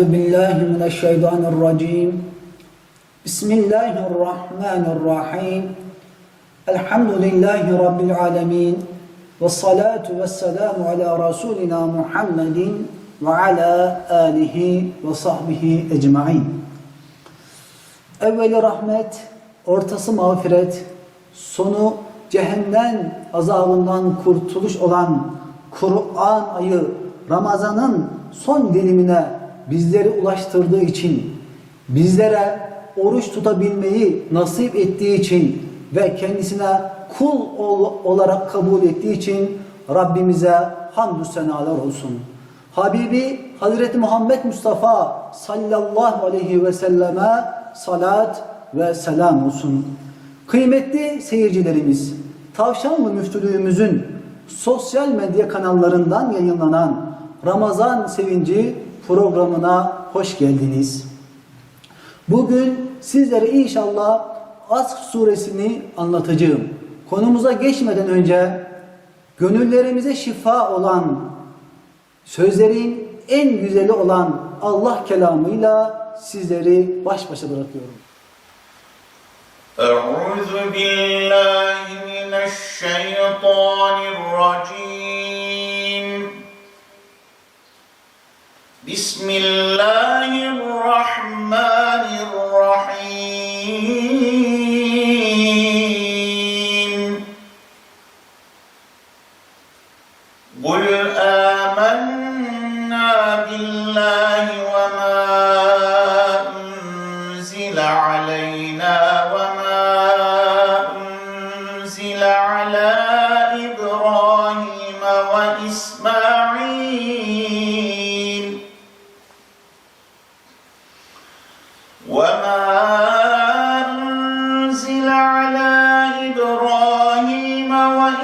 أعوذ بالله من الشيطان الرجيم بسم الله الرحمن الرحيم الحمد لله رب العالمين والصلاة والسلام على رسولنا محمد وعلى آله وصحبه أجمعين Evveli rahmet, ortası mağfiret, sonu cehennem azabından kurtuluş olan Kur'an ayı Ramazan'ın son dilimine bizleri ulaştırdığı için, bizlere oruç tutabilmeyi nasip ettiği için ve kendisine kul ol- olarak kabul ettiği için Rabbimize hamdü senalar olsun. Habibi Hazreti Muhammed Mustafa sallallahu aleyhi ve selleme salat ve selam olsun. Kıymetli seyircilerimiz, Tavşanlı Müftülüğümüzün sosyal medya kanallarından yayınlanan Ramazan Sevinci programına hoş geldiniz. Bugün sizlere inşallah Asr suresini anlatacağım. Konumuza geçmeden önce gönüllerimize şifa olan sözlerin en güzeli olan Allah kelamıyla sizleri baş başa bırakıyorum. Euzu billahi mineşşeytanirracim بسم الله الرحمن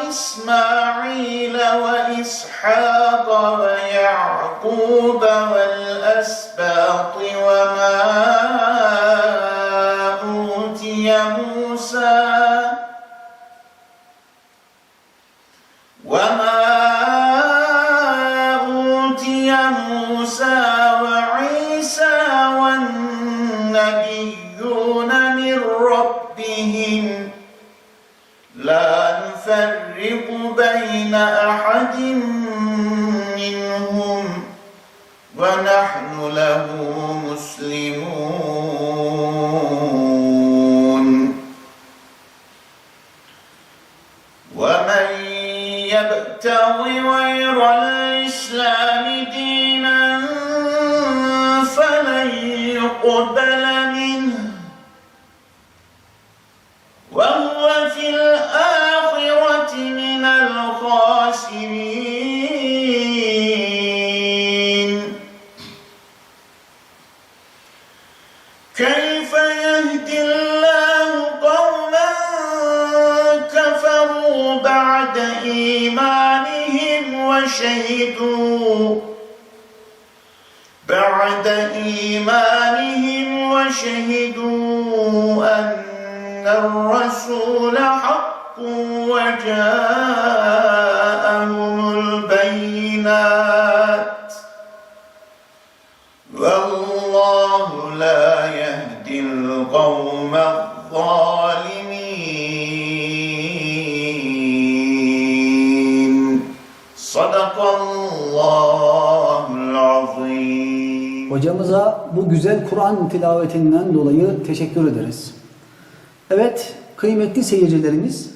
وإسماعيل وإسحاق ويعقوب والأسباط يبتغ غير الإسلام دينا فلن يقبل منه. وهو في الآخرة من الخاسرين. وشهدوا بعد إيمانهم وشهدوا أن الرسول حق وجاءهم البينات والله لا يهدي القوم الظالمين. Hocamıza bu güzel Kur'an tilavetinden dolayı teşekkür ederiz. Evet, kıymetli seyircilerimiz,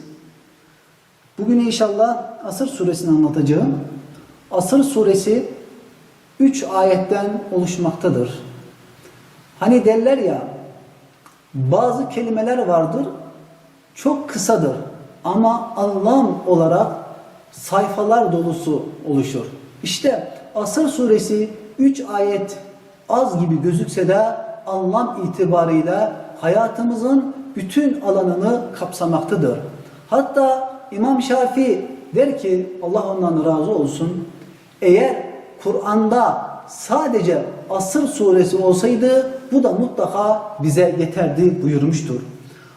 bugün inşallah Asır suresini anlatacağım. Asır suresi 3 ayetten oluşmaktadır. Hani derler ya, bazı kelimeler vardır, çok kısadır ama anlam olarak sayfalar dolusu oluşur. İşte Asır suresi 3 ayet az gibi gözükse de anlam itibarıyla hayatımızın bütün alanını kapsamaktadır. Hatta İmam Şafii der ki Allah ondan razı olsun eğer Kur'an'da sadece Asır suresi olsaydı bu da mutlaka bize yeterdi buyurmuştur.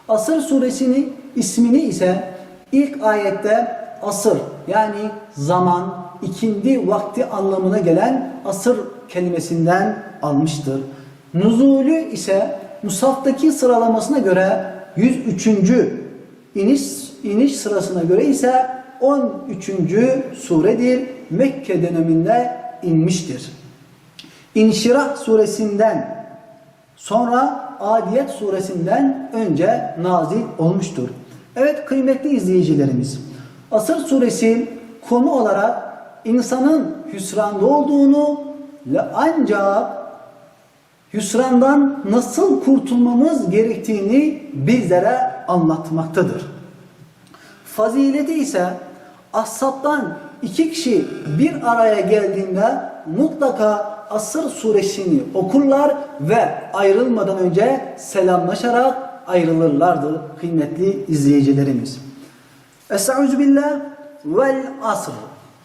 Asır suresinin ismini ise ilk ayette asır yani zaman, ikindi vakti anlamına gelen asır kelimesinden almıştır. Nuzulü ise Musaf'taki sıralamasına göre 103. iniş, iniş sırasına göre ise 13. suredir. Mekke döneminde inmiştir. İnşirah suresinden sonra Adiyet suresinden önce nazil olmuştur. Evet kıymetli izleyicilerimiz, Asır suresi konu olarak insanın hüsranda olduğunu ancak hüsrandan nasıl kurtulmamız gerektiğini bizlere anlatmaktadır. Fazileti ise ashabtan iki kişi bir araya geldiğinde mutlaka Asır suresini okurlar ve ayrılmadan önce selamlaşarak ayrılırlardı kıymetli izleyicilerimiz. Estaizu billah vel asr.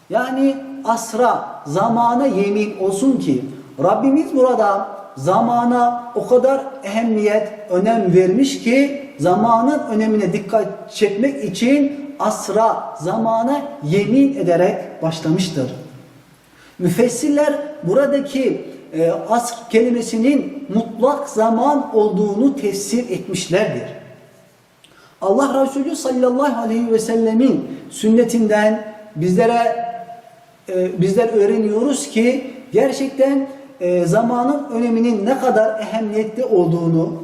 Yani asra, zamana yemin olsun ki Rabbimiz burada zamana o kadar ehemmiyet, önem vermiş ki zamanın önemine dikkat çekmek için asra, zamana yemin ederek başlamıştır. Müfessirler buradaki e, asr kelimesinin mutlak zaman olduğunu tefsir etmişlerdir. Allah Resulü sallallahu aleyhi ve sellemin sünnetinden bizlere e, bizler öğreniyoruz ki gerçekten e, zamanın öneminin ne kadar ehemmiyetli olduğunu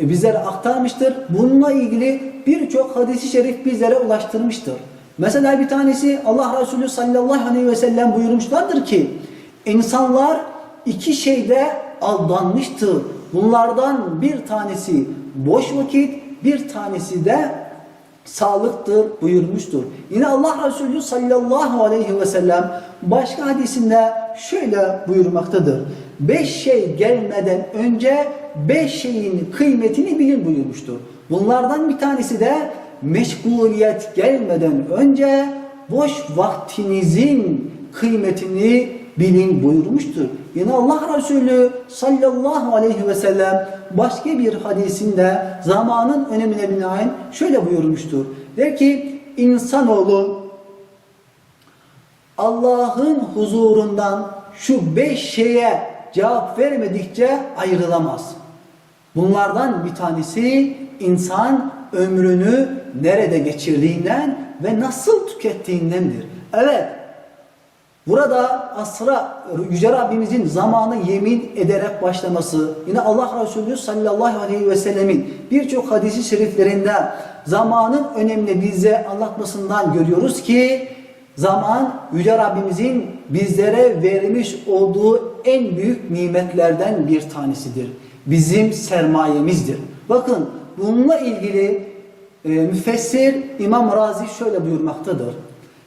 e, bizlere aktarmıştır. Bununla ilgili birçok hadisi şerif bizlere ulaştırmıştır. Mesela bir tanesi Allah Resulü sallallahu aleyhi ve sellem buyurmuşlardır ki insanlar iki şeyde aldanmıştır. Bunlardan bir tanesi boş vakit, bir tanesi de sağlıktır buyurmuştur. Yine Allah Resulü sallallahu aleyhi ve sellem başka hadisinde şöyle buyurmaktadır. Beş şey gelmeden önce beş şeyin kıymetini bilin buyurmuştur. Bunlardan bir tanesi de meşguliyet gelmeden önce boş vaktinizin kıymetini bilin buyurmuştur. Yine Allah Resulü sallallahu aleyhi ve sellem başka bir hadisinde zamanın önemine binaen şöyle buyurmuştur. Der ki insanoğlu Allah'ın huzurundan şu beş şeye cevap vermedikçe ayrılamaz. Bunlardan bir tanesi insan ömrünü nerede geçirdiğinden ve nasıl tükettiğindendir. Evet, burada asra Yüce Rabbimizin zamanı yemin ederek başlaması, yine Allah Resulü sallallahu aleyhi ve sellemin birçok hadisi şeriflerinde zamanın önemini bize anlatmasından görüyoruz ki, zaman Yüce Rabbimizin bizlere vermiş olduğu en büyük nimetlerden bir tanesidir. Bizim sermayemizdir. Bakın bununla ilgili e, müfessir İmam Razi şöyle buyurmaktadır.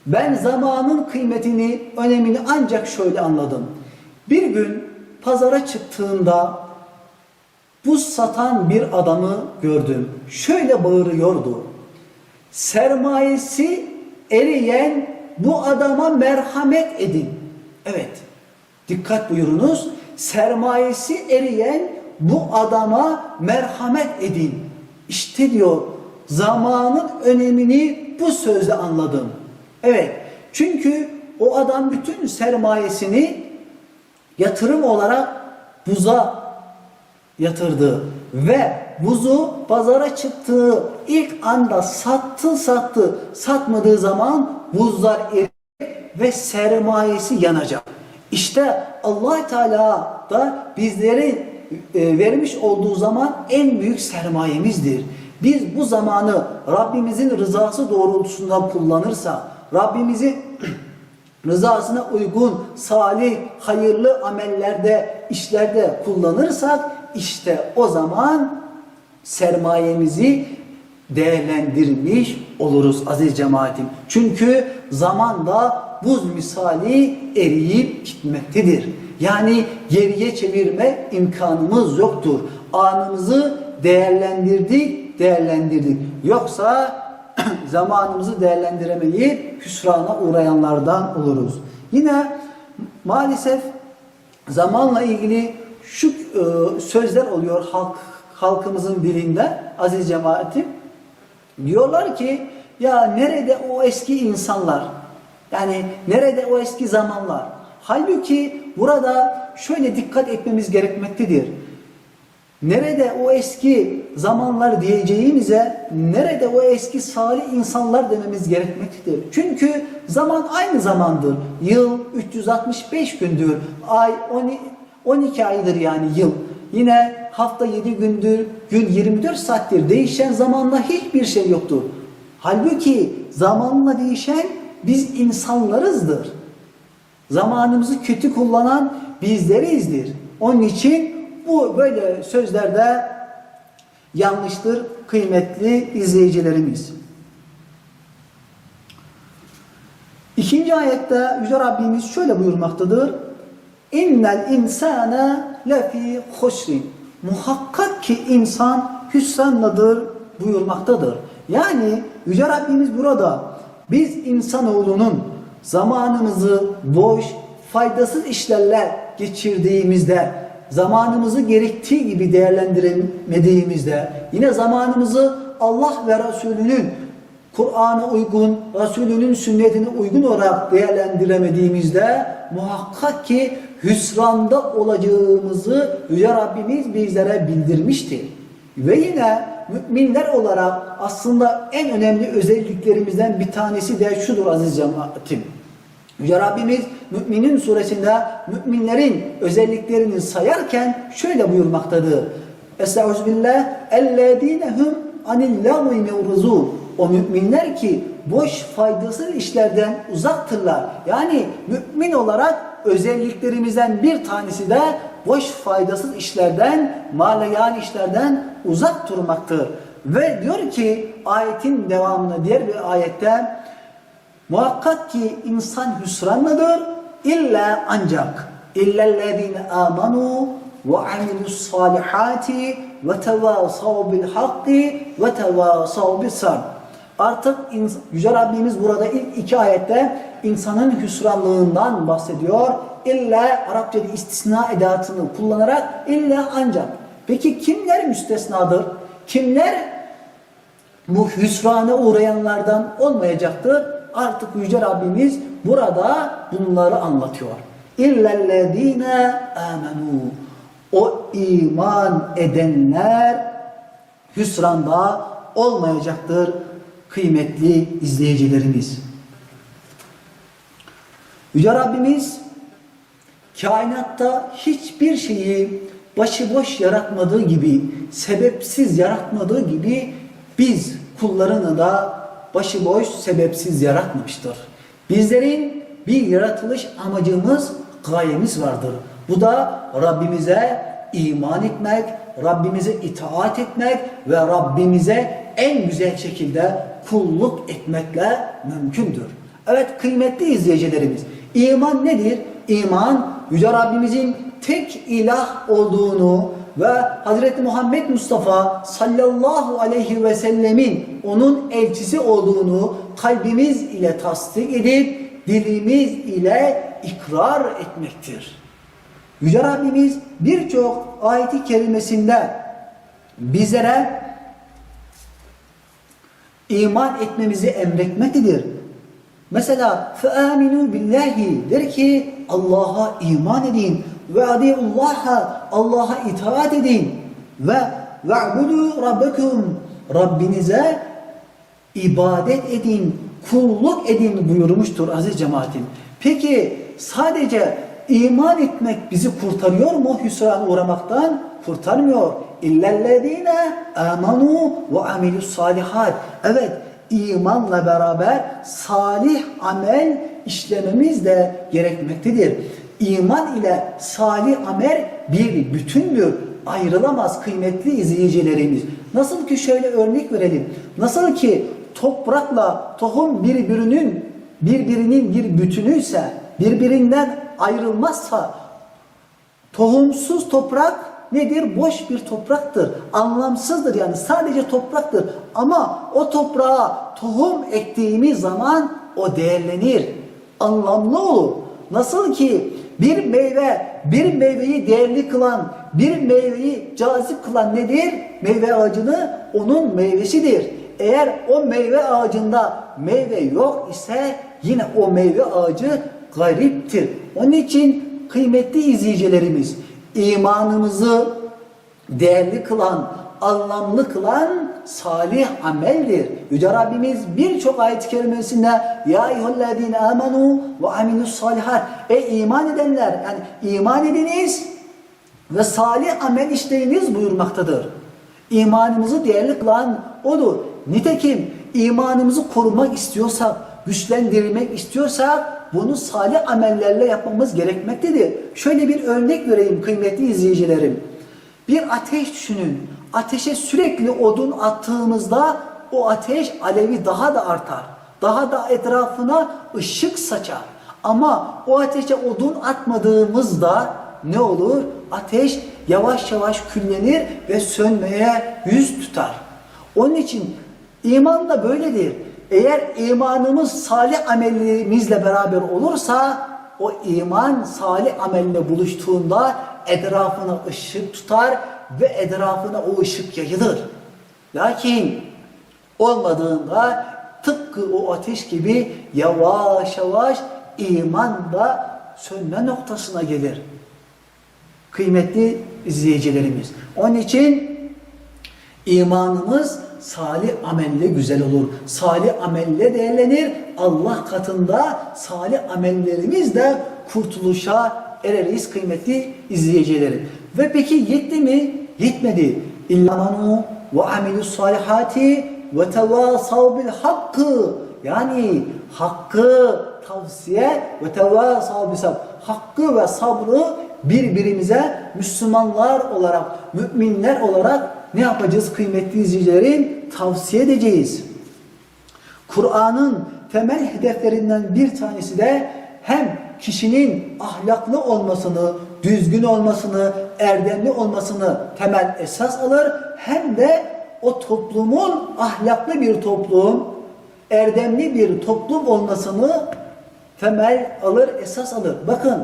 Ben zamanın kıymetini, önemini ancak şöyle anladım. Bir gün pazara çıktığımda buz satan bir adamı gördüm. Şöyle bağırıyordu. Sermayesi eriyen bu adama merhamet edin. Evet. Dikkat buyurunuz. Sermayesi eriyen bu adama merhamet edin. İşte diyor zamanın önemini bu sözle anladım. Evet. Çünkü o adam bütün sermayesini yatırım olarak buza yatırdı ve buzu pazara çıktığı ilk anda sattı sattı satmadığı zaman buzlar eriyecek ve sermayesi yanacak. İşte Allah Teala da bizleri e, vermiş olduğu zaman en büyük sermayemizdir. Biz bu zamanı Rabbimizin rızası doğrultusunda kullanırsa, Rabbimizin rızasına uygun, salih, hayırlı amellerde, işlerde kullanırsak işte o zaman sermayemizi değerlendirmiş oluruz aziz cemaatim. Çünkü zamanda buz misali eriyip gitmektedir. Yani geriye çevirme imkanımız yoktur. Anımızı değerlendirdik, değerlendirdik. Yoksa zamanımızı değerlendiremeyip hüsrana uğrayanlardan oluruz. Yine maalesef zamanla ilgili şu e, sözler oluyor halk halkımızın dilinde aziz cemaatim. Diyorlar ki ya nerede o eski insanlar? Yani nerede o eski zamanlar? Halbuki burada şöyle dikkat etmemiz gerekmektedir. Nerede o eski zamanlar diyeceğimize, nerede o eski salih insanlar dememiz gerekmektedir. Çünkü zaman aynı zamandır. Yıl 365 gündür. Ay 12 aydır yani yıl. Yine hafta 7 gündür, gün 24 saattir. Değişen zamanla hiçbir şey yoktur. Halbuki zamanla değişen biz insanlarızdır. Zamanımızı kötü kullanan bizlerizdir. Onun için bu böyle sözlerde yanlıştır kıymetli izleyicilerimiz. İkinci ayette Yüce Rabbimiz şöyle buyurmaktadır. İnnel insane lefi husrin. Muhakkak ki insan hüsranladır buyurmaktadır. Yani Yüce Rabbimiz burada biz insanoğlunun zamanımızı boş, faydasız işlerle geçirdiğimizde, zamanımızı gerektiği gibi değerlendiremediğimizde, yine zamanımızı Allah ve Resulünün Kur'an'a uygun, Resulünün sünnetine uygun olarak değerlendiremediğimizde muhakkak ki hüsranda olacağımızı Yüce Rabbimiz bizlere bildirmiştir. Ve yine müminler olarak aslında en önemli özelliklerimizden bir tanesi de şudur aziz cemaatim. Yüce Rabbimiz Müminin suresinde müminlerin özelliklerini sayarken şöyle buyurmaktadır. Estağfirullah ellezine hum anil lagwi mu'rizun. O müminler ki boş faydasız işlerden uzaktırlar. Yani mümin olarak özelliklerimizden bir tanesi de boş faydasız işlerden, maleyan işlerden uzak durmaktır. Ve diyor ki ayetin devamında diğer bir ayette muhakkak ki insan hüsranlıdır illa ancak illellezine amanu ve amilus salihati ve tevasav bil hakki ve tevasav sabr. Artık Yüce Rabbimiz burada ilk iki ayette insanın hüsranlığından bahsediyor. İlla Arapçada istisna edatını kullanarak illa ancak. Peki kimler müstesnadır? Kimler bu hüsrana uğrayanlardan olmayacaktır? Artık Yüce Rabbimiz burada bunları anlatıyor. İllellezine amenu. O iman edenler hüsranda olmayacaktır kıymetli izleyicilerimiz. Yüce Rabbimiz kainatta hiçbir şeyi başıboş yaratmadığı gibi, sebepsiz yaratmadığı gibi biz kullarını da başıboş, sebepsiz yaratmamıştır. Bizlerin bir yaratılış amacımız, gayemiz vardır. Bu da Rabbimize iman etmek, Rabbimize itaat etmek ve Rabbimize en güzel şekilde kulluk etmekle mümkündür. Evet kıymetli izleyicilerimiz, iman nedir? İman Yüce Rabbimizin tek ilah olduğunu ve Hazreti Muhammed Mustafa sallallahu aleyhi ve sellemin onun elçisi olduğunu kalbimiz ile tasdik edip dilimiz ile ikrar etmektir. Yüce Rabbimiz birçok ayeti kerimesinde bizlere iman etmemizi emretmektedir. Mesela فَآمِنُوا billahi der ki Allah'a iman edin ve adiullaha Allah'a itaat edin ve ve'budu rabbekum Rabbinize ibadet edin, kulluk edin buyurmuştur aziz cemaatim. Peki sadece iman etmek bizi kurtarıyor mu hüsrana uğramaktan? Kurtarmıyor. İllellezine amanu ve amilus salihat. Evet imanla beraber salih amel işlememiz de gerekmektedir. İman ile salih amel bir bütündür. Ayrılamaz kıymetli izleyicilerimiz. Nasıl ki şöyle örnek verelim. Nasıl ki toprakla tohum birbirinin birbirinin bir bütünüyse, birbirinden ayrılmazsa tohumsuz toprak nedir? Boş bir topraktır. Anlamsızdır yani sadece topraktır. Ama o toprağa tohum ektiğimiz zaman o değerlenir. Anlamlı olur. Nasıl ki bir meyve, bir meyveyi değerli kılan, bir meyveyi cazip kılan nedir? Meyve ağacını onun meyvesidir. Eğer o meyve ağacında meyve yok ise yine o meyve ağacı gariptir. Onun için kıymetli izleyicilerimiz imanımızı değerli kılan, anlamlı kılan salih ameldir. Yüce Rabbimiz birçok ayet-i kerimesinde Ya eyyühellezine amenu ve aminus salihat Ey iman edenler yani iman ediniz ve salih amel işleyiniz buyurmaktadır. İmanımızı değerli kılan odur. Nitekim imanımızı korumak istiyorsak, güçlendirmek istiyorsak bunu salih amellerle yapmamız gerekmektedir. Şöyle bir örnek vereyim kıymetli izleyicilerim. Bir ateş düşünün. Ateşe sürekli odun attığımızda o ateş alevi daha da artar. Daha da etrafına ışık saçar. Ama o ateşe odun atmadığımızda ne olur? Ateş yavaş yavaş küllenir ve sönmeye yüz tutar. Onun için iman da böyledir. Eğer imanımız salih amelimizle beraber olursa o iman salih ameline buluştuğunda etrafına ışık tutar ve etrafına o ışık yayılır. Lakin olmadığında tıpkı o ateş gibi yavaş yavaş iman da sönme noktasına gelir. Kıymetli izleyicilerimiz. Onun için imanımız salih amelle güzel olur. Salih amelle değerlenir. Allah katında salih amellerimiz de kurtuluşa ereriz kıymetli izleyicilerim. Ve peki yetti mi? Yetmedi. İllamanu ve amilus salihati ve tevasav bil hakkı. Yani hakkı tavsiye ve tevasav bil sabr. Hakkı ve sabrı birbirimize Müslümanlar olarak, müminler olarak ne yapacağız kıymetli izleyicilerim? Tavsiye edeceğiz. Kur'an'ın temel hedeflerinden bir tanesi de hem kişinin ahlaklı olmasını, düzgün olmasını, erdemli olmasını temel esas alır hem de o toplumun ahlaklı bir toplum, erdemli bir toplum olmasını temel alır, esas alır. Bakın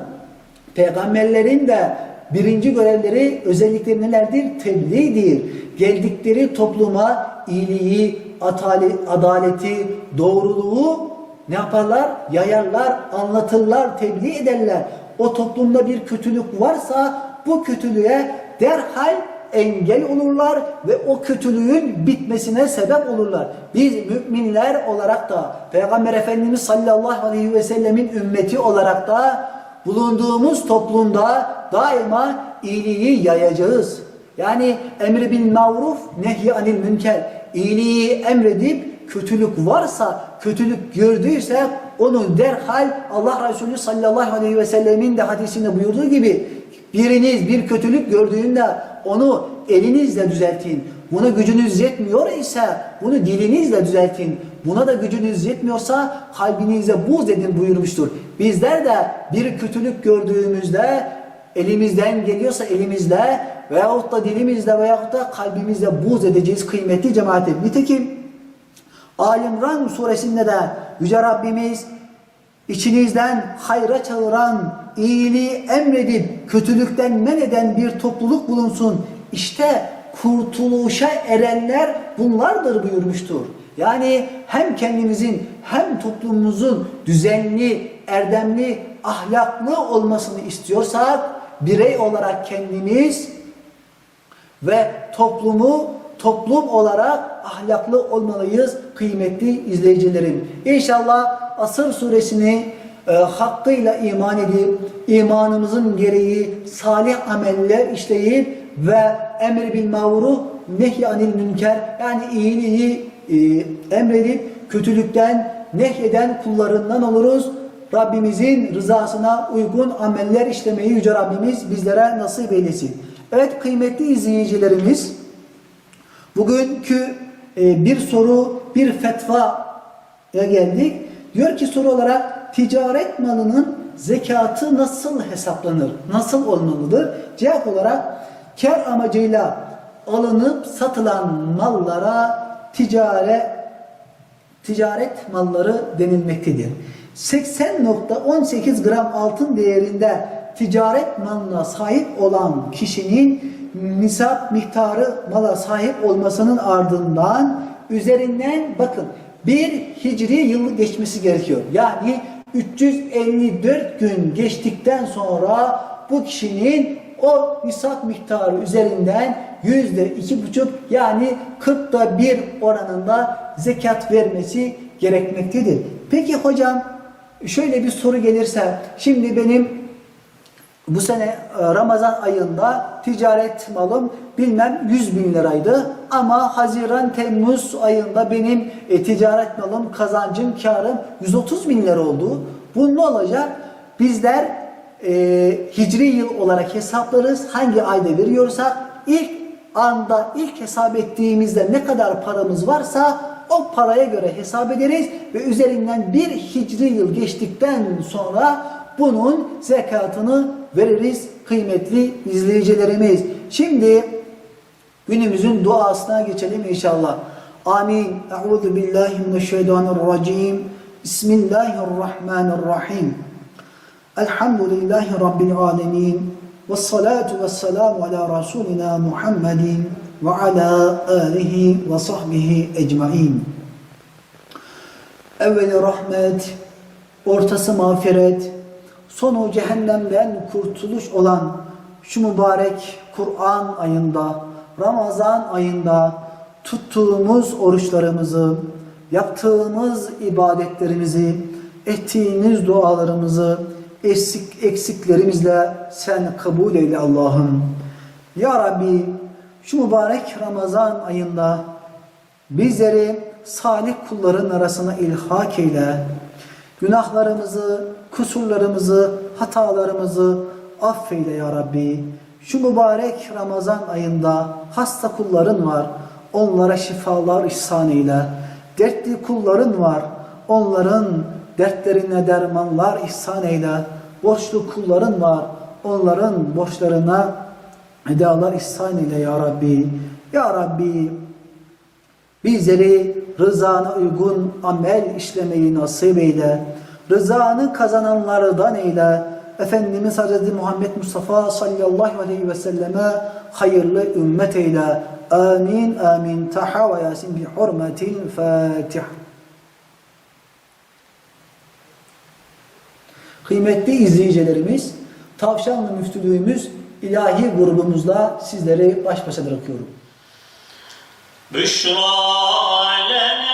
peygamberlerin de birinci görevleri özellikleri nelerdir? Tebliğdir. Geldikleri topluma iyiliği, atali, adaleti, doğruluğu ne yaparlar? Yayarlar, anlatırlar, tebliğ ederler. O toplumda bir kötülük varsa bu kötülüğe derhal engel olurlar ve o kötülüğün bitmesine sebep olurlar. Biz müminler olarak da Peygamber Efendimiz sallallahu aleyhi ve sellemin ümmeti olarak da bulunduğumuz toplumda daima iyiliği yayacağız. Yani emri bil mavruf nehy anil münker. İyiliği emredip kötülük varsa, kötülük gördüyse onu derhal Allah Resulü sallallahu aleyhi ve sellemin de hadisinde buyurduğu gibi biriniz bir kötülük gördüğünde onu elinizle düzeltin. Buna gücünüz yetmiyor ise bunu dilinizle düzeltin. Buna da gücünüz yetmiyorsa kalbinize buz edin buyurmuştur. Bizler de bir kötülük gördüğümüzde elimizden geliyorsa elimizle veyahut da dilimizle veyahut da kalbimizle buz edeceğiz kıymetli cemaatim. Nitekim Alimran suresinde de Yüce Rabbimiz içinizden hayra çağıran, iyiliği emredip kötülükten men eden bir topluluk bulunsun. İşte kurtuluşa erenler bunlardır buyurmuştur. Yani hem kendimizin hem toplumumuzun düzenli, erdemli, ahlaklı olmasını istiyorsak birey olarak kendimiz ve toplumu toplum olarak ahlaklı olmalıyız kıymetli izleyicilerim. İnşallah Asır suresini e, hakkıyla iman edip imanımızın gereği salih ameller işleyip ve emri bil mavru nehy anil münker yani iyiliği e, emredip kötülükten nehyeden kullarından oluruz. Rabbimizin rızasına uygun ameller işlemeyi Yüce Rabbimiz bizlere nasip eylesin. Evet kıymetli izleyicilerimiz bugünkü e, bir soru bir fetvaya geldik. Diyor ki soru olarak ticaret malının zekatı nasıl hesaplanır? Nasıl olmalıdır? Cevap olarak kar amacıyla alınıp satılan mallara ticaret ticaret malları denilmektedir. 80.18 gram altın değerinde ticaret malına sahip olan kişinin nisap miktarı mala sahip olmasının ardından üzerinden bakın bir hicri yıl geçmesi gerekiyor. Yani 354 gün geçtikten sonra bu kişinin o nisap miktarı üzerinden yüzde iki buçuk yani 40'da bir oranında zekat vermesi gerekmektedir. Peki hocam şöyle bir soru gelirse şimdi benim bu sene e, Ramazan ayında ticaret malım bilmem 100 bin liraydı ama Haziran Temmuz ayında benim e, ticaret malım kazancım karım 130 bin lira oldu. Bu ne olacak? Bizler e, hicri yıl olarak hesaplarız. Hangi ayda veriyorsak ilk anda ilk hesap ettiğimizde ne kadar paramız varsa o paraya göre hesap ederiz ve üzerinden bir hicri yıl geçtikten sonra bunun zekatını veririz kıymetli izleyicilerimiz. Şimdi günümüzün duasına geçelim inşallah. Amin. Euzu billahi mineşşeytanirracim. Bismillahirrahmanirrahim. Elhamdülillahi rabbil alamin. Ve salatu ve selamu ala Resulina Muhammedin ve ala alihi ve sahbihi ecmain. Evveli rahmet, ortası mağfiret, sonu cehennemden kurtuluş olan şu mübarek Kur'an ayında, Ramazan ayında tuttuğumuz oruçlarımızı, yaptığımız ibadetlerimizi, ettiğimiz dualarımızı eksik, eksiklerimizle sen kabul eyle Allah'ım. Ya Rabbi şu mübarek Ramazan ayında bizleri salih kulların arasına ilhak eyle. Günahlarımızı, kusurlarımızı, hatalarımızı affeyle ya Rabbi. Şu mübarek Ramazan ayında hasta kulların var. Onlara şifalar ihsan eyle. Dertli kulların var. Onların dertlerine dermanlar ihsan eyle. Borçlu kulların var. Onların borçlarına edalar ihsan eyle ya Rabbi. Ya Rabbi Bizleri rızana uygun amel işlemeyi nasip eyle. Rızanı kazananlardan eyle. Efendimiz Hazreti Muhammed Mustafa sallallahu aleyhi ve selleme hayırlı ümmet eyle. Amin amin. Taha ve Yasin bi hurmetil Fatiha. Kıymetli izleyicilerimiz, Tavşanlı Müftülüğümüz ilahi grubumuzla sizleri baş başa bırakıyorum. Büşra alemi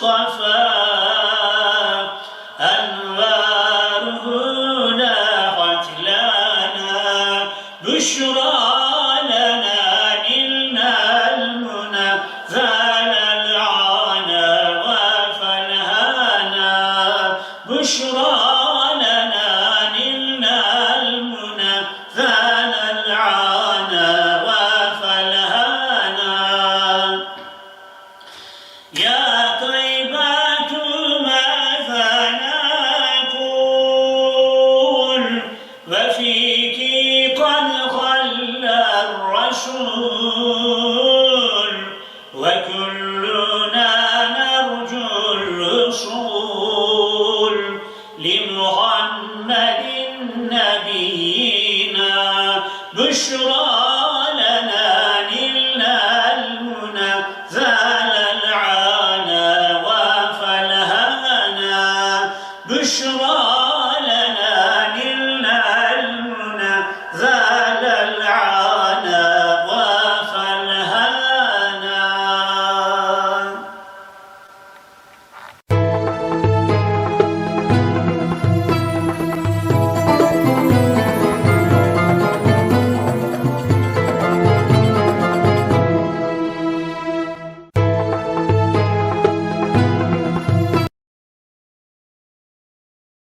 God's